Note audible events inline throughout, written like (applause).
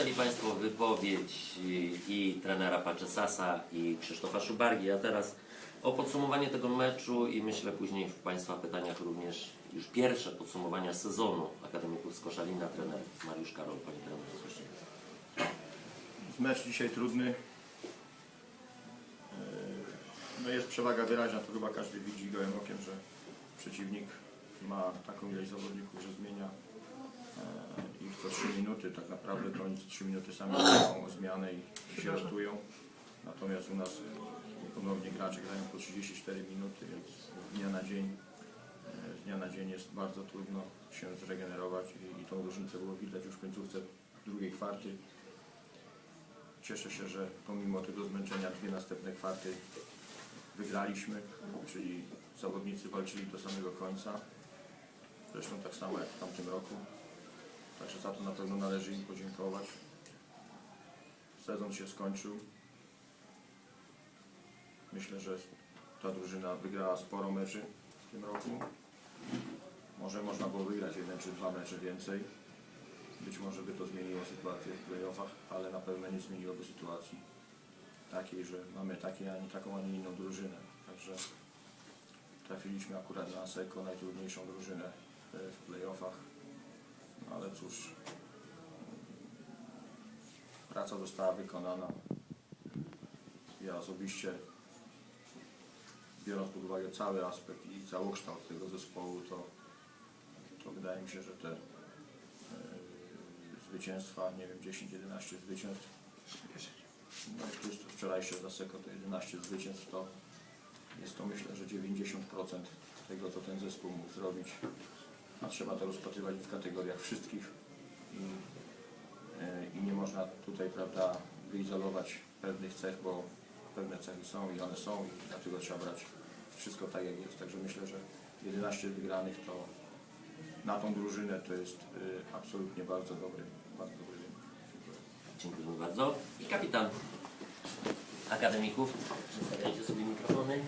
Słyszeli Państwo wypowiedź i, trenera Paczesasa i Krzysztofa Szubargi, a teraz o podsumowanie tego meczu i myślę później w Państwa pytaniach również już pierwsze podsumowania sezonu Akademików z Koszalina, trener Mariusz Karol, Panie trenerze. proszę. Mecz dzisiaj trudny. Yy, No jest przewaga wyraźna, to chyba każdy widzi gołym okiem, że przeciwnik ma taką ilość zawodników, że zmienia yy, ich co 3 minuty. Tak naprawdę to oni co 3 minuty sami o zmianę i się ratują. Natomiast u nas ponownie gracze grają po 34 minuty, więc z dnia na dzień yy, z dnia na dzień jest bardzo trudno się zregenerować i, i tą różnicę było widać już w końcówce drugiej kwarty. Cieszę się, że pomimo tego zmęczenia dwie następne kwarty wygraliśmy, czyli zawodnicy walczyli do samego końca. Zresztą tak samo jak w tamtym roku. Także za to na pewno należy im podziękować. Sezon się skończył. Myślę, że ta drużyna wygrała sporo meczy w tym roku. Może można było wygrać jeden czy dwa mecze więcej. Być może by to zmieniło sytuację w playoffach, ale na pewno nie zmieniłoby sytuacji takiej, że mamy takie, ani taką, ani inną drużynę. Także trafiliśmy akurat na Seko, najtrudniejszą drużynę e, w playoffach. Ale cóż, praca została wykonana. Ja osobiście, biorąc pod uwagę cały aspekt i całokształt tego zespołu, to, to wydaje mi się, że te e, zwycięstwa, nie wiem, 10-11 zwycięstw. No plus wczorajsze za Seko to 11 zwycięstw, to jest to myślę, że 90% tego, co ten zespół mógł zrobić. A trzeba to rozpatrywać w kategoriach wszystkich i, e, i nie można tutaj, prawda, wyizolować pewnych cech, bo pewne cechy są i one są i dlatego trzeba brać wszystko tak, jak jest. Także myślę, że 11 wygranych to na tą drużynę to jest y, absolutnie bardzo dobry, bardzo dobry wynik. Dziękuję bardzo. I kapitan Akademików. Przedstawiajcie sobie mikrofony.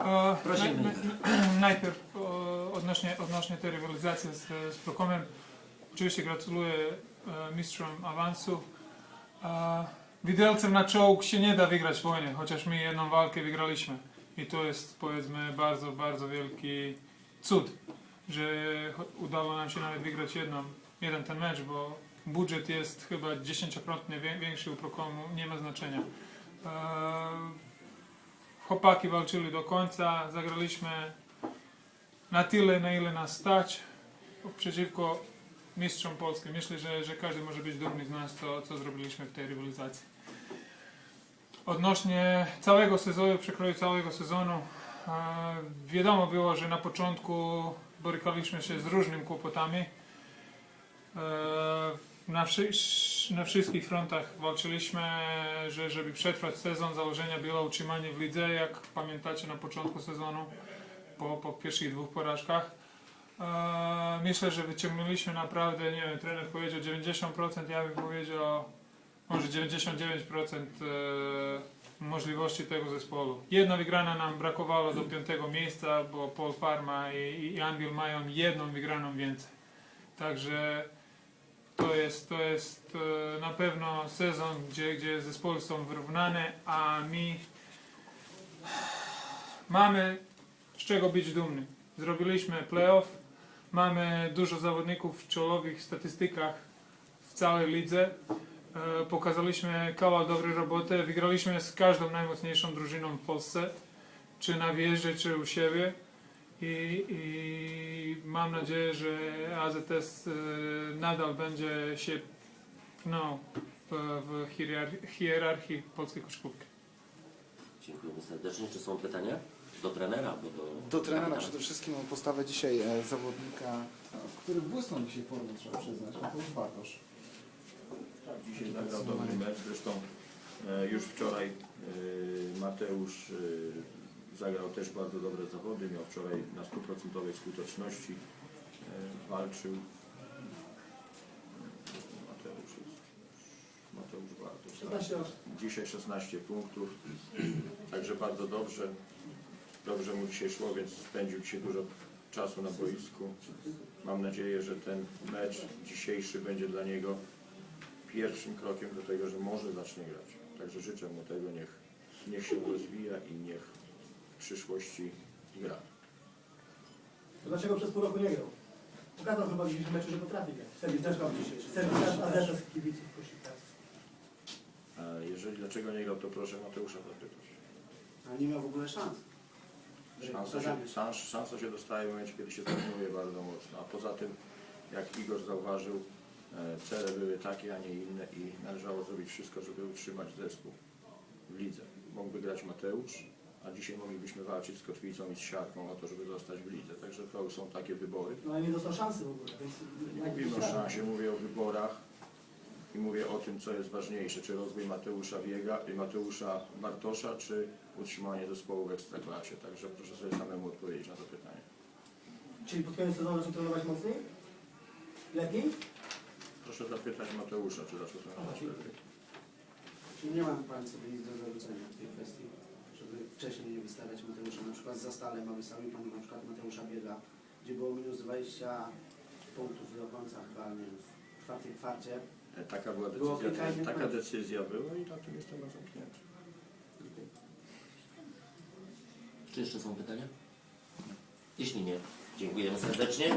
E, Prosimy. naj- naj- (clears throat) Najpierw e, odnośnie, odnośnie tej rywalizacji z, z Prokomem. Oczywiście gratuluję e, mistrzom awansu. E, Widelcem na czołg się nie da wygrać wojny, chociaż my jedną walkę wygraliśmy. I to jest powiedzmy bardzo, bardzo wielki cud, że udało nam się nawet wygrać jedną, jeden ten mecz, bo budżet jest chyba dziesięciokrotnie większy u Prokomu, nie ma znaczenia. E, Chłopaki walczyli do końca, zagraliśmy na tyle, na ile nas stać przeciwko mistrzom Polski. Myślę, że, że każdy może być dumny z nas, co, co zrobiliśmy w tej rywalizacji. Odnośnie całego sezonu, przekroju całego sezonu, e, wiadomo było, że na początku borykaliśmy się z różnymi kłopotami. E, na, na wszystkich frontach walczyliśmy, że, żeby przetrwać sezon. Założenia było utrzymanie w lidze, jak pamiętacie na początku sezonu, po, po pierwszych dwóch porażkach. E, myślę, że wyciągnęliśmy naprawdę, nie wiem, trener powiedział 90%, ja bym powiedział może 99% e, możliwości tego zespołu. Jedna wygrana nam brakowało do piątego miejsca, bo Paul Farma i, i Anvil mają jedną wygraną więcej. Także to jest, to jest e, na pewno sezon, gdzie, gdzie zespoły są wyrównane, a my mamy z czego być dumni. Zrobiliśmy playoff, mamy dużo zawodników w czołowych statystykach w całej lidze. E, Pokazaliśmy kawał dobrej roboty, wygraliśmy z każdą najmocniejszą drużyną w Polsce, czy na wjeździe, czy u siebie. I, i mam nadzieję, że AZS e, nadal będzie się no, w, w hierarchii, polskiej koszykówki. Dziękujemy serdecznie. Czy są pytania? Do trenera? Bo do, Do trenera przede wszystkim o postawę dzisiaj e, zawodnika, no, który błysnął dzisiaj formą, trzeba przyznać, Mateusz Bartosz. Tak, dzisiaj zagrał dobry mecz, zresztą e, już wczoraj e, Mateusz e, zagrał też bardzo dobre zawody, miał wczoraj na 100% skuteczności, e, walczył. Mateusz jest, Mateusz Bartosz. tak. Dzisiaj 16 punktów, także bardzo dobrze. Dobrze mu dzisiaj szło, więc spędził dzisiaj dużo czasu na boisku. Mam nadzieję, że ten mecz dzisiejszy będzie dla niego pierwszym krokiem do tego, że może zacznie grać. Także życzę mu tego, niech, niech się rozwija i niech przyszłości gra. To dlaczego przez pół roku nie grał? Pokazał chyba w dzisiejszym meczu, że potrafi grać. Serwis też grał dzisiejszy. Serwis też, a też kibiców koszykówki. A jeżeli dlaczego nie grał, to proszę Mateusza zapytać. A nie miał w ogóle szans. Szansa się, szans, szansa się dostaje w momencie, kiedy się trenuje bardzo mocno. A poza tym, jak Igor zauważył, e, cele były takie, a nie inne i należało zrobić wszystko, żeby utrzymać zespół w lidze. Mógłby grać Mateusz, a dzisiaj moglibyśmy walczyć z Kotwicą i z Siarką o to, żeby zostać w lidze. Także to są takie wybory. No ale nie dostał szansy w ogóle, więc... Nie mówimy o szansie, mówię o wyborach i mówię o tym, co jest ważniejsze, czy rozwój Mateusza Biega, y, Mateusza Bartosza, czy utrzymanie zespołu w Ekstraklasie. Także proszę sobie samemu odpowiedzieć na to pytanie. Czyli pod koniec sezonu zaczął trenować mocniej? Lepiej? Proszę zapytać Mateusza, czy zaczął trenować lepiej. Czyli nie mam Pan sobie nic do zarzucenia w tej kwestii, żeby wcześniej nie wystawiać Mateusza. Na przykład za stale mamy sami Pan na przykład Mateusza Biega, gdzie było minus 20 punktów do końca chyba, nie wiem, w czwartej kwarcie. E, Taka była Było decyzja, taka decyzja była i na tym jestem zamknięty. Czy jeszcze są pytania? Jeśli nie, dziękujemy serdecznie.